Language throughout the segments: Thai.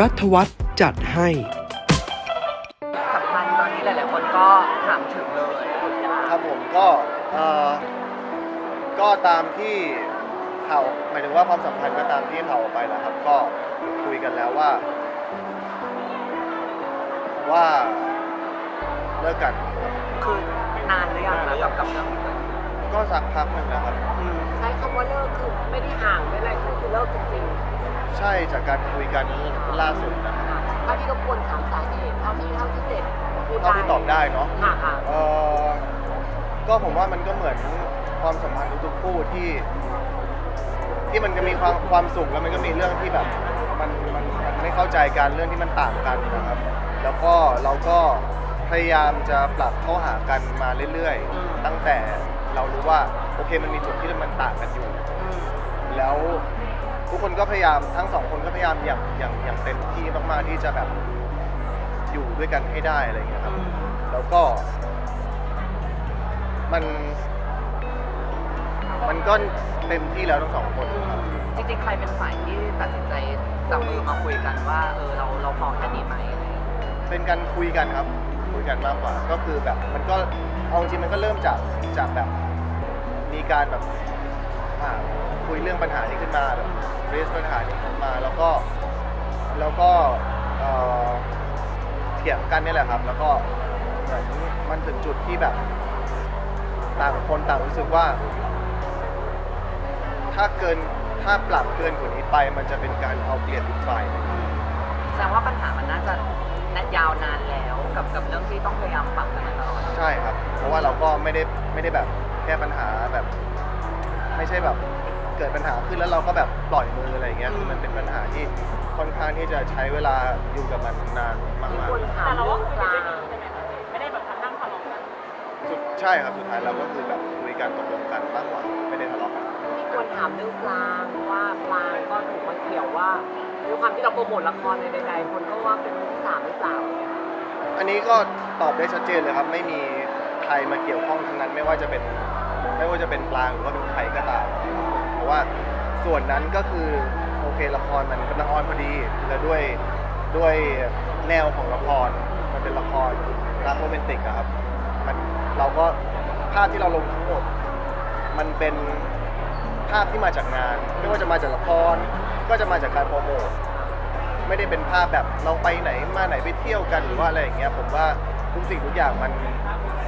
รัฐวัฒน์จัดให้สัมพันธ์ตอนนี้หลายๆคนก็ถามถึงเลย ครับผมก็เอ่อก็ตามที่ข่าวหมายถึงว่าความสัมพันธ์ก็ตามที่ข่าวออกไปแหละครับ ก็คุยกันแล้วว่า ว่าเลิกกัน คือนานหรือยังนะกับกับเรื่องนี้ก็สักพักหนึ่งนะครับ อืมใช้คำว่าเลิกคือไม่ได้ห่างไม่อะไรคือคือเลิกจริงใช่จากการคุยกันล่าสุดนะครับๆค่ะถ้าที่รบกวนถามสาเหตุเท่าที่เท่าที่เด็ดพูดเท่าที่ตอบได้เนาะ ค่ะค่ะเออก็ผมว่ามันก็เหมือนความสัมพันธ์ทุกๆคู่ที่ ที่มันจะมีความความสุขแล้วมันก็มีเรื่องที่แบบ มันมันมันไม่เข้าใจกันเรื่องที่มันต่างกันนะครับ แล้วก็เราก็พยายามจะปรับเข้าหากันมาเรื่อยๆ ตั้งแต่ เรารู้ว่าโอเคมันมีจุดที่มันต่างกันอยู่อืมแล้วทุกคนก็พยายามทั้งสองคนก็พยายามอย่างอย่างอย่างเต็มที่มากๆที่จะแบบอยู่ด้วยกันให้ได้อะไรอย่างเงี้ยครับอืมแล้วก็ มัน มันก็เต็มที่แล้วทั้งสองคนครับ จริงๆ ใครเป็นฝ่ายที่ตัดสินใจจับมือมาคุยกันว่าเออเราเราพอแค่นี้ไหมอะไรอย่างเงี้ยเป็นการคุยกันครับ คุยกันมากกว่า ก็คือแบบมันก็เอาจริงๆมันก็เริ่มจากจากแบบ มีการแบบอ่าคุยเรื่องปัญหานี้ขึ้นมาแบบเรสปัญหานี้ขึ้นมาแล้วก็แล้วก็เอ่อเถียงกันนี่แหละครับ แล้วก็เหมือนมันถึงจุดที่แบบ ต่างคนต่างรู้สึกว่า ถ้าเกินถ้าปรับเกินกว่านี้ไป มันจะเป็นการเอาเปรียบอีกฝ่ายหนึ่ง แสดงว่าปัญหามันน่าจะนยาวนานแล้วกับกับเรื่องที่ต้องพยายามปรับกันมาตลอด ใช่ครับ เพราะว่าเราก็ไม่ได้ไม่ได้แบบ แก้ปัญหาแบบ ไม่ใช่แบบเกิดปัญหาขึ้นแล้วเราก็แบบปล่อยมืออะไรอย่างเงี้ยคือมันเป็นปัญหาที่ค่อนข้างที่จะใช้เวลาอยู่กับมันนานมากมีๆคนถามเรื่องกลางสุดใช่ครับสุดท้ายเราก็คือแบบคุยกันตกลงกันมากกว่าไม่ได้ทะเลาะกันมีคนถามเรื่องกลางว่าปลางก็ถูกมาเกี่ยวว่าด้วยความที่เราโปรโมทละครในใดๆคนก็ว่าเป็นมือที่สามหรือเปล่าอันนี้ก็ตอบได้ชัดเจนเลยครับ ไม่มีใครมาเกี่ยวข้องทั้งนั้นไม่ว่าจะเป็น ไม่ว่าจะเป็นปลางหรือว่าเป็นใครก็ตามเพราะว่าส่วนนั้นก็คือโอเคละครมันกำลังออนพอดีแล้วด้วยด้วยแนวของละครมันเป็นละครรักโรแมนติกอะครับมันเราก็ภาพที่เราลงทั้งหมด มันเป็นภาพที่มาจากงาน ไม่ว่าจะมาจากละครก็จะมาจากการโปรโมทไม่ได้เป็นภาพแบบเราไปไหนมาไหนไปเที่ยวกันหรือว่าอะไรอย่างเงี้ยผมว่าทุกสิ่งทุกอย่างมัน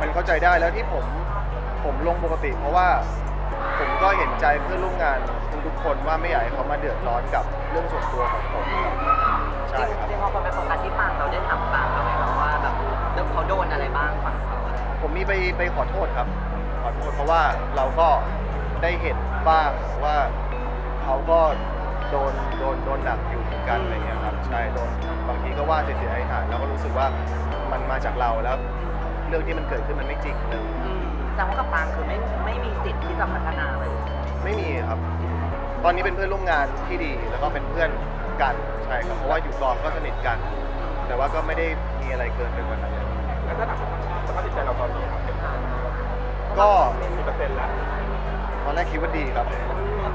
มันเข้าใจได้แล้วที่ผม ผมลงปกติ เพราะว่าผมก็เห็นใจเพื่อนร่วมงานทุกๆคนว่าไม่อยากให้เขามาเดือดร้อนกับเรื่องส่วนตัวของผมใช่ครับ จริงๆพอคนไปโฟกัสที่ปางเราได้ถามปางเราไหมครับว่าแบบเรื่องเขาโดนอะไรบ้างฝั่งเขาอะไรผมมีไปไปขอโทษครับ ขอโทษเพราะว่าเราก็ได้เห็นบ้างว่าเขาก็โดนโดนโดนหนักอยู่เหมือนกันอะไรเงี้ยครับใช่โดนบางทีก็ว่าเสียหายหายแล้วก็รู้สึกว่ามันมาจากเราแล้ว เรื่องที่มันเกิดขึ้นมันไม่จริงเลยอืม แสดงว่ากับปางคือไม่ไม่มีสิทธิ์ที่จะพัฒนาเลย ไม่มีครับ ตอนนี้เป็นเพื่อนร่วมงานที่ดีแล้วก็เป็นเพื่อนกันใช่ครับเพราะว่าอยู่กองก็สนิทกัน แต่ว่าก็ไม่ได้มีอะไรเกินไปกว่านั้นแล้วถ้าถามสภาพจิตใจเราตอนนี้ครับเป็นก็กี่เปอร์เซ็นต์แล้วตอนแรกคิดว่าดีครับ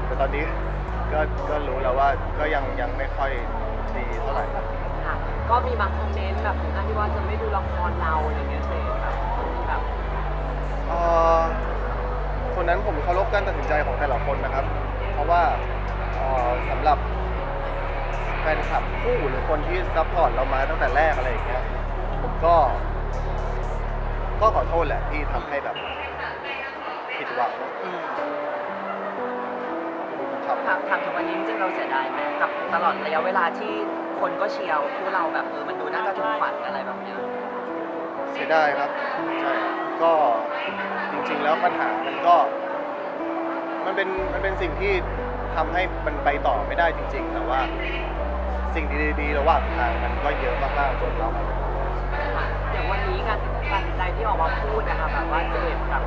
แต่ตอนนี้ก็ก็รู้แล้วว่าก็ยังยังไม่ค่อยดีเท่าไหร่ค่ะก็มีบางคอมเมนต์แบบถึงขั้นที่ว่าจะไม่ดูละครเราอะไรเงี้ยเสร็จแบบแบบ เอ่อคนนั้นผมเคารพการตัดสินใจของแต่ละคนนะครับ เพราะว่าเอ่อสำหรับแฟนคลับคู่หรือคนที่ซัพพอร์ตเรามาตั้งแต่แรกอะไรอย่างเงี้ยผมก็ ก็ขอโทษแหละที่ทำให้แบบผิดหวังอืมครับ ถามถามถึงวันนี้จริงๆเราเสียดายไหมกับตลอดระยะเวลาที่คนก็เชียร์คู่เราแบบเออมันดูน่าจะถึงฝันอะไรแบบเนี้ย เสียดายครับ ใช่ครับ ก็จริงๆแล้วปัญหามันก็ มันเป็นมันเป็นสิ่งที่ทำให้มันไปต่อไม่ได้จริง ๆ แต่ว่าสิ่งดีๆระหว่างทางมันก็เยอะมากๆจนเราอย่างวันนี้การตัดสินใจที่ออกมาพูดนะคะแบบว่าเจ็บกับ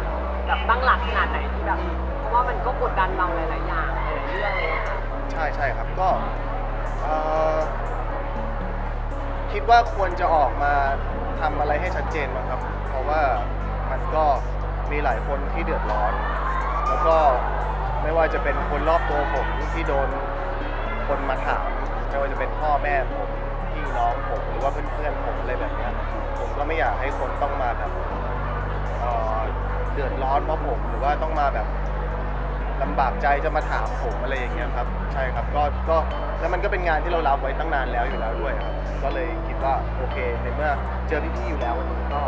แบบตั้งหลักขนาดไหนที่แบบเพราะว่ามันก็กดดันเราหลายๆอย่างหลายๆเรื่องเลยค่ะใช่ใช่ครับก็เอ่อคิดว่าควรจะออกมาทำอะไรให้ชัดเจนบ้างครับ เพราะว่า มันก็มีหลายคนที่เดือดร้อน แล้วก็ไม่ว่าจะเป็นคนรอบตัวผมที่โดนคนมาถามไม่ว่าจะเป็นพ่อแม่ผมพี่น้องผมหรือว่าเพื่อนๆผมอะไรแบบนี้ผมก็ไม่อยากให้คนต้องมาแบบเเดือดร้อนเพราะผมหรือว่าต้องมาแบบลำบากใจจะมาถามผมอะไรอย่างเงี้ยครับ ใช่ครับก็ก็แล้วมันก็เป็นงานที่เรารับไว้ตั้งนานแล้วอยู่แล้วด้วยครับ ก็เลยคิดว่าโอเคในเมื่อเจอพี่ๆอยู่แล้ววันนี้ก็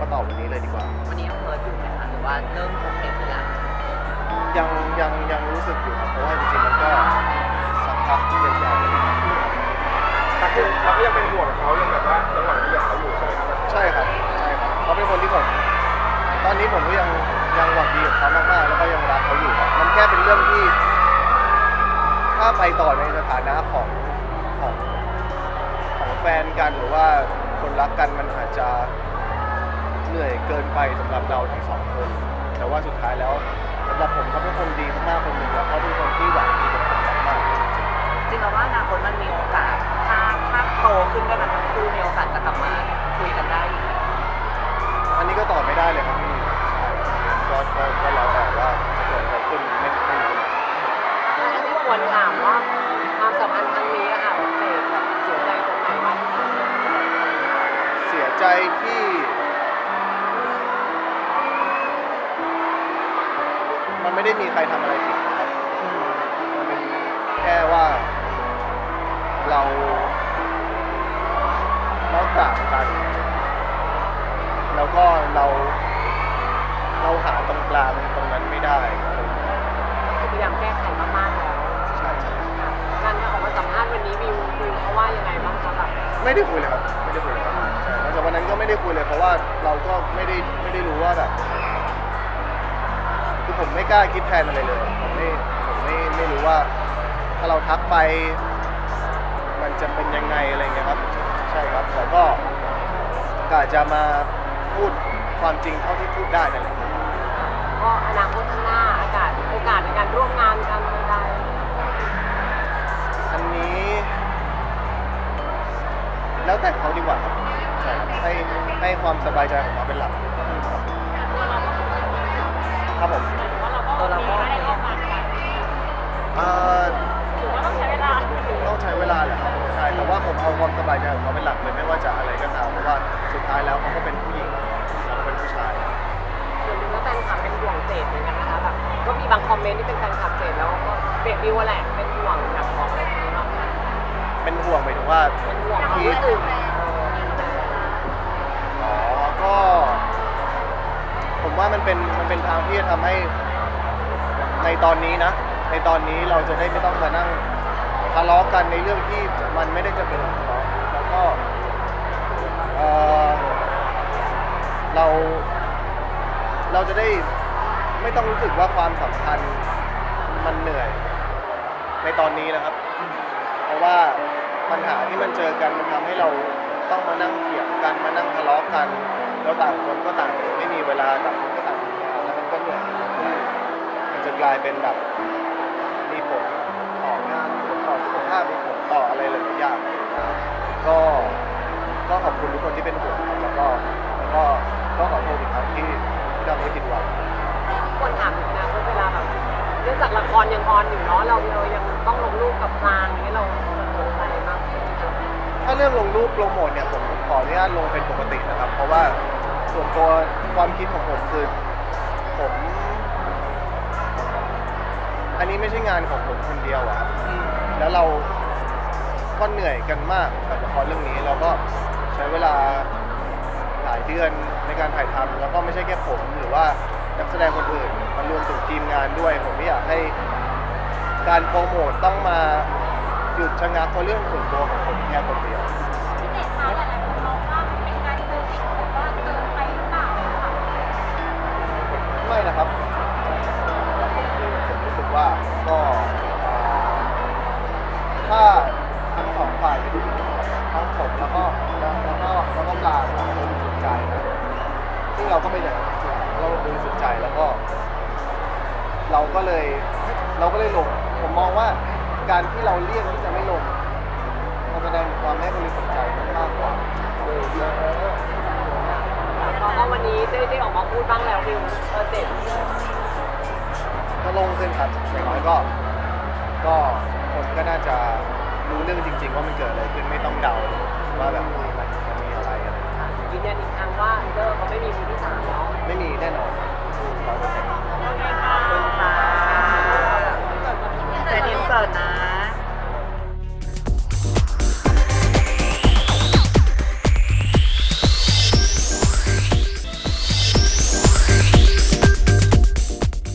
ก็ตอบวันนี้เลยดีกว่า วันนี้ยังเพิร์ดอยู่ไหมคะหรือว่าเริ่มโอเคขึ้นแล้วยังยังยังรู้สึกอยู่ครับเพราะว่าจริงๆมันก็สักพักใหญ่ๆแต่คือเราก็ยังเป็นห่วงเขายังแบบว่ายังหวังดีกับเขาอยู่ใช่ไหมครับใช่ครับใช่ครับเขาเป็นคนที่ผมตอนนี้ผมก็ยังยังหวังดีกับเขามากๆแล้วก็ยังรักเขาอยู่ครับมันแค่เป็นเรื่องที่ ถ้าไปต่อในสถานะของของของแฟนกันหรือว่าคนรักกันมันอาจจะ เหนื่อยเกินไปสำหรับเราทั้งสองคน แต่ว่าสุดท้ายแล้วสำหรับผมเขาเป็นคนดีมากๆคนหนึ่งแล้วเขาเป็นคนที่หวังดีกับผมมากๆจริงๆแล้วว่าอนาคตมันมีโอกาส ถ้าถ้าโตขึ้นด้วยกันทั้งคู่มีโอกาสจะกลับมาคุยกันได้อีกไหมอันนี้ก็ตอบไม่ได้เลยครับพี่ เราเราต่างกัน แล้วก็เรา เราหาตรงกลางตรงนั้นไม่ได้คือพยายามแก้ไขมากๆแล้วใช่ใช่การออกมาสัมภาษณ์วันนี้วิววิวเขาว่ายังไงบ้างคะแบบไม่ได้คุยเลยครับไม่ได้คุยเลยครับใช่แล้วจากวันนั้นก็ไม่ได้คุยเลยเพราะว่าเราก็ไม่ได้ไม่ได้รู้ว่าแบบคือผมไม่กล้าคิดแทนอะไรเลยผมไม่ผมไม่ไม่รู้ว่า ถ้าเราทักไป จะเป็นยังไงอะไรเงี้ยครับ ใช่ครับแต่ก็กะจะมาพูดความจริงเท่าที่พูดได้นั่นแหละก็อนาคตข้างหน้าอากาศโอกาสในการร่วมงานกันใดอันนี้ แล้วแต่เขาดีกว่าครับใช่ครับให้ให้ความสบายใจของเขาเป็นหลักครับผม ตัวเราก็โอเคเอ่อ ต้องใช้เวลาต้องใช้เวลาแหละครับใช่แต่ว่าผมเอาความสบายใจของเขาเป็นหลักเลยไม่ว่าจะอะไรก็ตามเพราะว่าสุดท้ายแล้วเขาก็เป็นผู้หญิงเราก็เป็นผู้ชาย ส่วนหนึ่งแล้วแฟนคลับเป็นห่วงเจดเหมือนกันนะคะแบบก็มีบางคอมเมนต์ที่เป็นแฟนคลับเจดแล้วก็เบรกวิวแหละเป็นห่วงแบบของอะไรอย่างนี้บ้างเป็นห่วงหมายถึงว่าเป็นห่วงที่อื่นอ๋อก็ ผมว่ามันเป็นมันเป็นทางที่จะทำให้ในตอนนี้นะ ในตอนนี้เราจะได้ไม่ต้องมานั่ง ทะเลาะกันในเรื่องที่มันไม่ได้จะเป็นทะเลาะแล้วก็เอ่อเราเราจะได้ไม่ต้องรู้สึกว่าความสัมพันธ์มันเหนื่อยในตอนนี้นะครับ เพราะว่าปัญหาที่มันเจอกันมันทำให้เราต้องมานั่งเถียงกันมานั่งทะเลาะกัน แล้วต่างคนก็ต่างไม่มีเวลาต่างคนก็ต่างทำงานแล้วมันก็เหนื่อยมันจะกลายเป็นแบบมีผล สุขภาพมีผลต่ออะไรหลายๆอย่างนะครับก็ก็ขอบคุณทุกคนที่เป็นห่วงครับแล้วก็แล้วก็ก็ขอโทษอีกครั้งที่ที่ทำให้ผิดหวังควรถามถึงอนะเวลาแบบเนื่องจากละครยังออนอยู่เนาะเราเรายังต้องลงรูปกับพลางอย่างนี้เราสนใจมากไหมคะถ้าเรื่องลงรูปโปรโมทเนี่ยผมขออนุญาตลงเป็นปกตินะครับ เพราะว่าส่วนตัวความคิดของผมคือผม อันนี้ไม่ใช่งานของผมคนเดียวอะครับอืม แล้วเราก็เหนื่อยกันมากกับละครเรื่องนี้เราก็ใช้เวลาหลายเดือนในการถ่ายทำแล้วก็ไม่ใช่แค่ผมหรือว่านักแสดงคนอื่นมันรวมถึงทีมงานด้วย ผมไม่อยากให้การโปรโมทต้องมาหยุดชะงักเพราะเรื่องส่วนตัวของผมแค่คนเดียวไม่นะครับผมรู้สึกว่าก็ ก็ไม่อย่างนั้เราบริสุทธิ์ใจแล้วก็ เราก็เลยเราก็เลยลง ผมมองว่าการที่เราเลี่ยงที่จะไม่ลงมันแสดงถึงความไม่บริสุทธิ์ใจมากกว่าแล้วก็วันนี้ได้ได้ออกมาพูดบ้างแล้ววิวเออเจ็ดก็ลงขึ้นครับอย่างน้อยก็ ก็คนก็น่าจะรู้เรื่องจริง ๆ ว่ามันเกิดอะไรขึ้นไม่ต้องเดาว่าแบบมันมันมีอะไรอะไรยืนยันอีกครั้งว่า แน่นอน